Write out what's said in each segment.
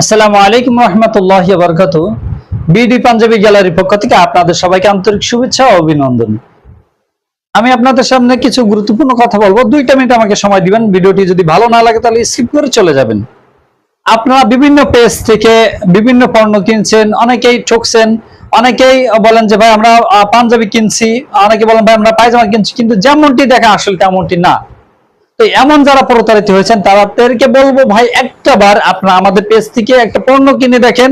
আসসালামু আলাইকুম রহমতুল্লাহ বরকাত বিডি পাঞ্জাবি গ্যালারির পক্ষ থেকে আপনাদের সবাইকে আন্তরিক শুভেচ্ছা ও অভিনন্দন। আমি আপনাদের সামনে কিছু গুরুত্বপূর্ণ কথা বলব। দুইটা মিনিট আমাকে সময় দিবেন। ভিডিওটি যদি ভালো না লাগে তাহলে স্কিপ করে চলে যাবেন। আপনারা বিভিন্ন পেজ থেকে বিভিন্ন পণ্য কিনছেন, অনেকেই ঠকছেন, অনেকেই বলেন যে, ভাই, আমরা পাঞ্জাবি কিনছি। অনেকে বলেন, ভাই, আমরা পায়জামা কিনছি। কিন্তু যেমনটি দেখা আসলে তেমনটি না। তো এমন যারা প্রতারিত হয়েছেন তাদেরকে বলব ভাই, একটা বার আপনারা আমাদের পেজ থেকে একটা পণ্য কিনে দেখেন।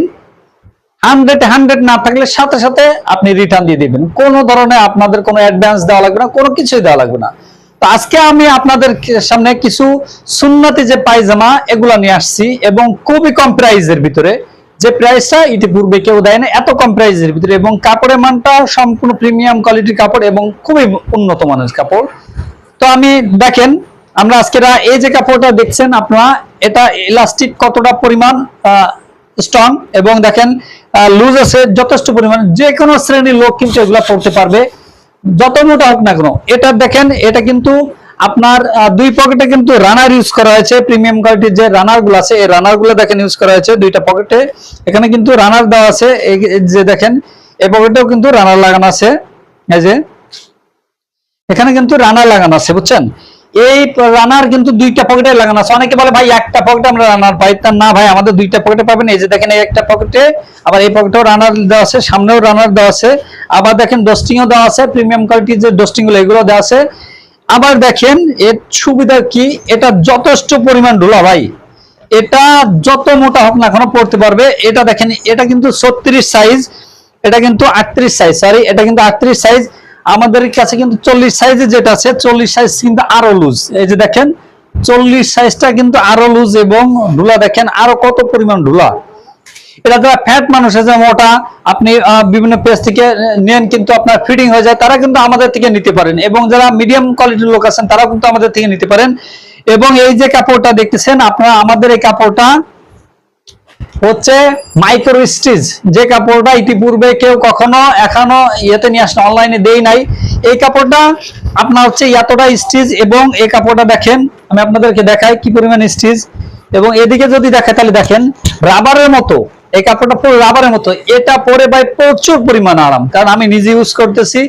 হান্ড্রেড হান্ড্রেড না থাকলে সাথে সাথে আপনি রিটার্ন দিয়ে দিবেন। কোনো ধরনের আপনাদের কোনো অ্যাডভান্স দেওয়া লাগবে না, কোনো কিছুই দেওয়া লাগবে না। তো আজকে আমি আপনাদের সামনে কিছু সুন্নতি যে পায়জামা, এগুলা নিয়ে আসছি এবং খুবই কম প্রাইজের ভিতরে। যে প্রাইসটা ইতিপূর্বে কেউ দেয় না এত কম প্রাইজের ভিতরে। এবং কাপড়ের মানটা সম্পূর্ণ প্রিমিয়াম কোয়ালিটির কাপড় এবং খুবই উন্নত মানের কাপড়। তো আমি দেখেন আমরা আজকেরা এই যে কাপড়টা দেখছেন আপনারা, এটা ইলাস্টিক কতটা পরিমাণ স্ট্রং এবং দেখেন লুজ আছে, যথেষ্ট পরিমাণ যে কোনো শ্রেণির লোক কিন্তু এগুলা পড়তে পারবে। যত মোটা হোক না কেন, এটা দেখেন, এটা কিন্তু আপনার দুই পকেটে কিন্তু রানার ইউজ করা হয়েছে প্রিমিয়াম কোয়ালিটির যে রানারগুলো আছে, এই রানারগুলো দেখেন ইউজ করা হয়েছে দুইটা পকেটে এখানে কিন্তু রানার দেওয়া আছে, এই যে দেখেন, এই পকেটেও কিন্তু রানার লাগানো আছে, এই যে। এখানে কিন্তু রানার লাগানো আছে, বুঝছেন? এই রানার কিন্তু দুইটা পকেটে লাগানো আছে। অনেকে বলে, ভাই, একটা পকেটে আমরা রানার পাই। তা না, ভাই, আমাদের দুইটা পকেটে পাবেন। এই যে দেখেন, এই একটা পকেটে আবার এই পকেটেও রানার দেওয়া আছে, সামনেও রানার দেওয়া আছে। আবার দেখেন ডস্টিংও দেওয়া আছে প্রিমিয়াম কোয়ালিটির যে ডস্টিংগুলো এগুলো দেওয়া আছে। আবার দেখেন, এর সুবিধা কি? এটা যথেষ্ট পরিমাণ ঢোলা ভাই। এটা যত মোটা হোক না এখনও পড়তে পারবে। এটা দেখেন, এটা কিন্তু ছত্রিশ সাইজ এটা কিন্তু আটত্রিশ সাইজ সরি এটা কিন্তু আটত্রিশ সাইজ আমাদের কাছে কিন্তু চল্লিশ সাইজে যেটা আছে, চল্লিশ সাইজ কিন্তু আরও লুজ এই যে দেখেন, চল্লিশ সাইজটা কিন্তু আরও লুজ এবং ঢুলা দেখেন, আরও কত পরিমাণ ঢুলা এটা যারা ফ্যাট মানুষ আছে, মোটা, আপনি বিভিন্ন পেজ থেকে নেন কিন্তু আপনার ফিটিং হয়ে যায়, তারা কিন্তু আমাদের থেকে নিতে পারেন। এবং যারা মিডিয়াম কোয়ালিটির লোক আছেন, তারাও কিন্তু আমাদের থেকে নিতে পারেন। এবং এই যে কাপড়টা দেখতেছেন, আপনারা আমাদের এই কাপড়টা হচ্ছে মাইক্রো স্টিচ যে কাপড়টা ইতিপূর্বে কেউ কখনো এখনও ইয়েতে নিয়ে আসেন অনলাইনে দেই নাই। এই কাপড়টা আপনার হচ্ছে এতটা স্টিচ এবং এই কাপড়টা দেখেন, আমি আপনাদেরকে দেখাই কি পরিমাণ স্টিচ এবং এদিকে যদি দেখে তাহলে দেখেন রাবারের মতো, এই কাপড়টা পুরো রাবারের মতো, এটা পরে ভাই প্রচুর পরিমাণ আরাম। কারণ আমি নিজে ইউজ করতেছি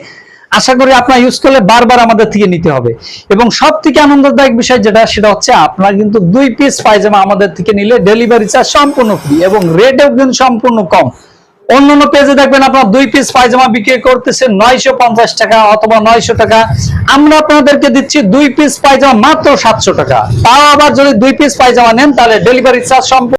আশা করি আপনার ইউজ করলে বারবার আমাদের থেকে নিতে হবে। এবং সব থেকে আনন্দদায়ক বিষয় যেটা, সেটা হচ্ছে আপনার কিন্তু দুই পিস পায়জামা আমাদের থেকে নিলে ডেলিভারি চার্জ সম্পূর্ণ ফ্রি এবং রেটেও কিন্তু সম্পূর্ণ কম। অন্যান্য পেজে দেখবেন আপনার দুই পিস পায়জামা বিক্রি করতেছে নয়শো পঞ্চাশ টাকা অথবা নয়শো টাকা। আমরা আপনাদেরকে দিচ্ছি দুই পিস পায়জামা মাত্র সাতশো টাকা। তাও আবার যদি দুই পিস পায়জামা নেন, তাহলে ডেলিভারি চার্জ সম্পূর্ণ